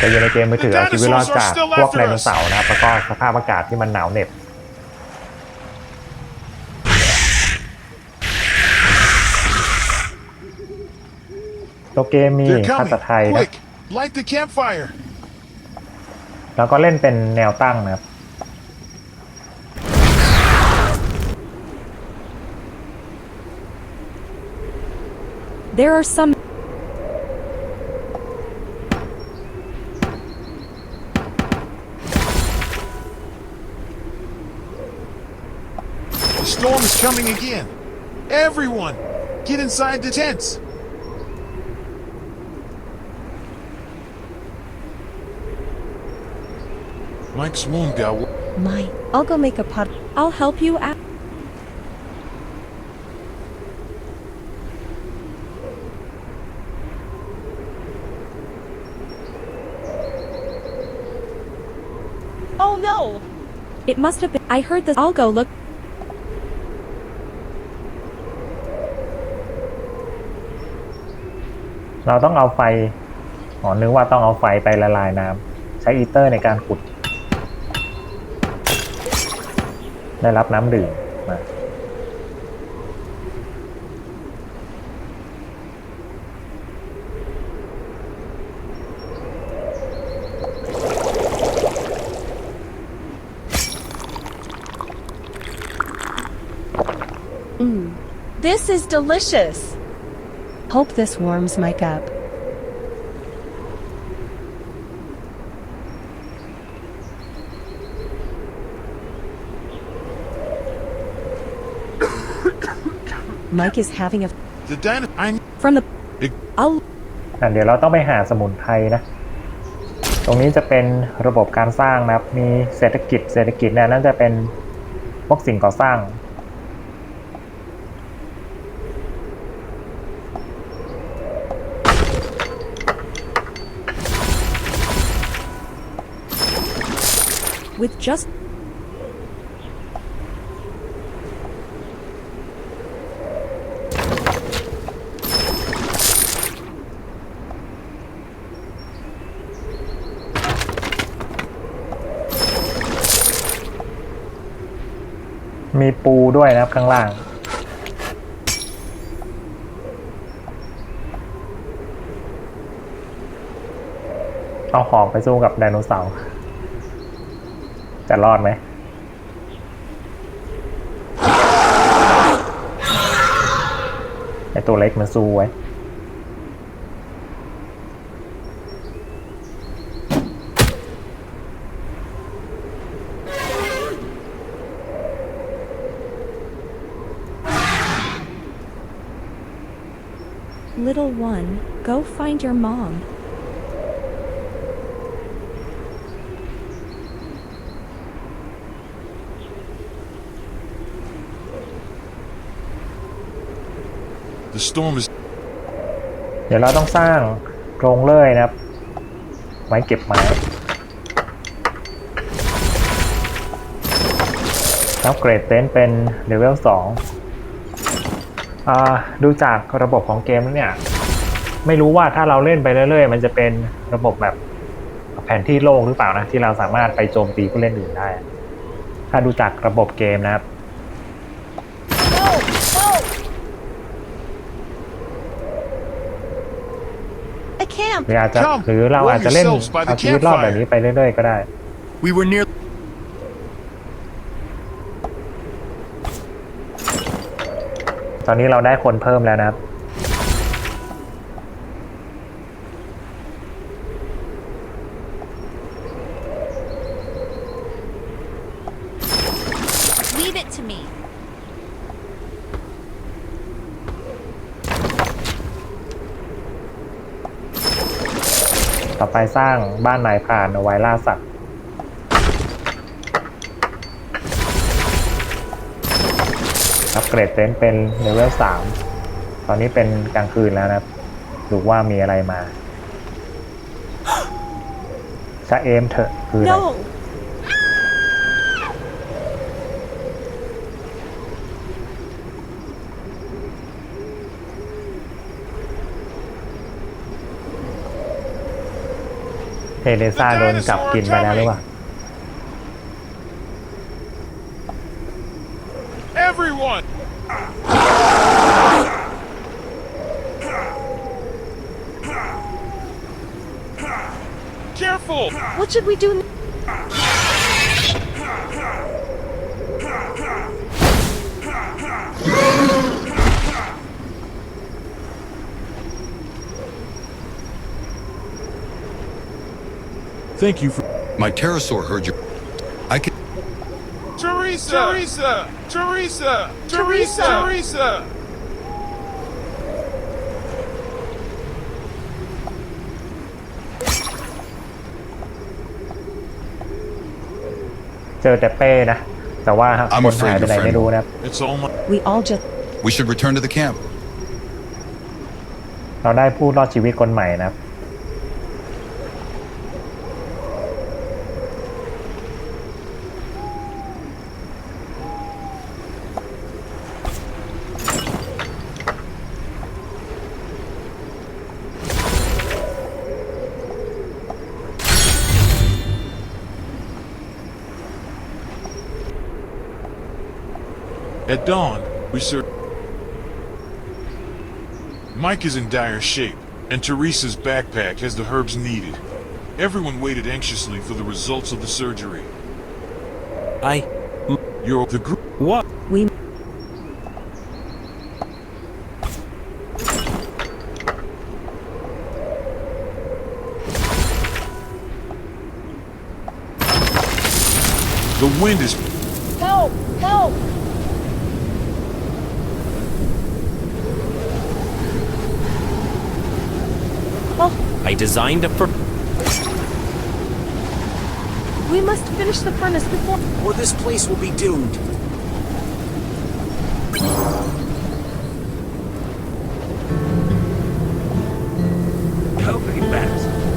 จะอยู่ในเกมมือถือเอาชีวิตรอดจากพวกไดโนเสาร์นะครับแล้วก็สภาพอากาศที่มันหนาวเหน็บตัวเกมมี They're ภา coming. ษาไทยนะ Quick, light the campfire. แล้วก็เล่นเป็นแนวตั้งนะครับ There are some. Storm is coming again. Everyone, get inside the tents. Mike's wound got wo- My. I'll go make a pot. I'll help you out. Oh no! It must have been. I heard this. I'll go look. เราต้องเอาไฟอ๋อนึกว่าต้องเอาไฟไปละลายน้ำใช้อีเตอร์ในการขุด ได้รับน้ำดื่มมา Mmm. This is delicious. Hope this warms Mike up. Mike is having a the dino. I from the. Big- I'll อะเดี๋ยวเราต้องไปหาสมุนไพรนะ ตรงนี้จะเป็นระบบการสร้างนะครับ มีเศรษฐกิจ เศรษฐกิจเนี่ยน่าจะเป็นพวกสิ่งก่อสร้าง with just มีปูด้วยนะครับข้างล่าง เอาหอกไปสู้กับไดโนเสาร์ จะรอดไหมไอตัวเล็กมันสู้ไว้ little one. Go find your mom. The storm is เดี๋ยวเราต้องสร้างโครงเลื่อยนะครับ ไว้เก็บไม้อัปเกรดเต็นท์เป็นเลเวล2อ่าดูจากระบบของเกมแล้วเนี่ย ไม่รู้ว่าถ้าเราเล่นไปเรื่อยๆ มันจะเป็นระบบแบบแผนที่โลกหรือเปล่านะ ที่เราสามารถไปโจมตีผู้เล่นอื่นได้ ถ้าดูจากระบบเกมนะครับ I can't. หรืออาจจะ Come, หรือเราอาจจะเล่น warm yourselves by the เอาชีวิตรอดแบบนี้ไปเรื่อยๆก็ได้ We were near ตอนนี้เราได้คนเพิ่มแล้วนะครับ Leave it to me. ต่อไปสร้างบ้านนายพรานเอาไว้ล่าสัตว์อัปเกรดเต็นท์เป็นเลเวลสามตอนนี้เป็นกลางคืนแล้วนะครับ ดูว่ามีอะไรมาชะเอมเถอะคืออะไร เทเลซ่าโดนจับกินไปแล้วหรือเปล่า Everyone! Careful! What should we do? Thank you for. My pterosaur heard you. I can. Teresa! Teresa! Teresa! Teresa! Teresa! เจอแต่เป้นะ แต่ว่า I'm คนหาย afraid ไปไหน your friend ไม่รู้นะครับ It's all my. We all just. We should return to the camp. เราได้ผู้รอดชีวิตคนใหม่นะครับ At dawn, we search. Mike is in dire shape, and Teresa's backpack has the herbs needed. Everyone waited anxiously for the results of the surgery. I. You're the group. What? We. The wind is. Help! Help! I designed a fur. We must finish the furnace before. or this place will be doomed. Coping fast.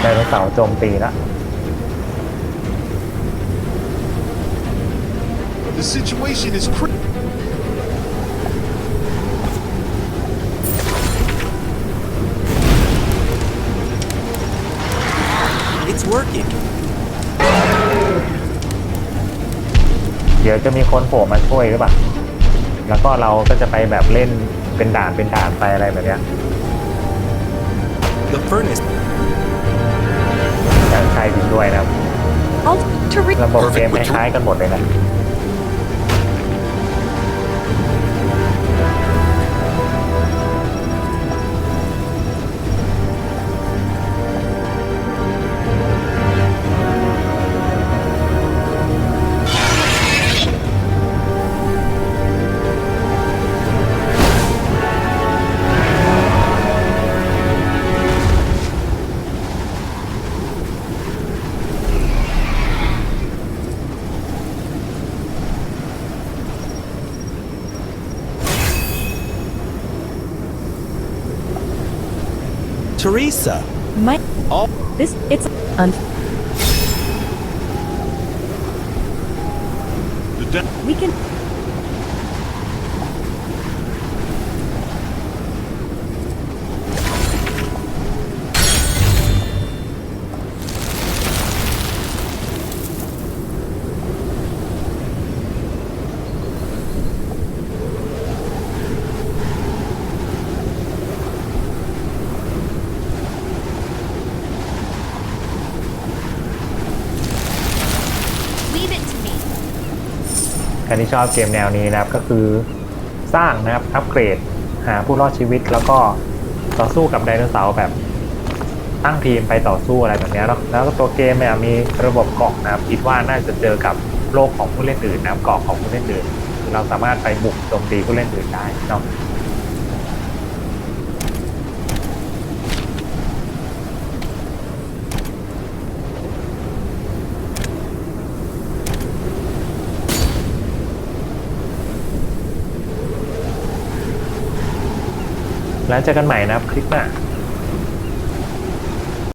ไดโนเสาร์โจมตีแล้ว The situation is critical. It's working. เดี๋ยวจะมีคนโผล่มาช่วยหรือเปล่า แล้วก็เราก็จะไปแบบเล่นเป็นด่านเป็นด่านไปอะไรแบบเนี้ย The furnace. แต่ใช่จริงด้วยนะครับ I'll. Teresa. ระบบเกม Perfect คล้ายๆกันหมดเลยนะ Teresa. My. All. This. It's. Un. The We can. รที่ชอบเกมแนวนี้นะครับก็คือสร้างนะครับอัปเกรดหาผู้รอดชีวิตแล้วก็ต่อสู้กับไดโนเสาร์แบบตั้งทีมไปต่อสู้อะไรแบบนี้ยเนาะแล้วก็ตัวเกมเนี่ยมีระบบเกาะนะครับคิดว่าน่าจะเจอกับโลกของผู้เล่นอื่นนะครับเกาะของผู้เล่นอื่น เราสามารถไปบุกโจมตีผู้เล่นอื่นได้เนาะ แล้วเจอกันใหม่นะครับ คลิปหน้า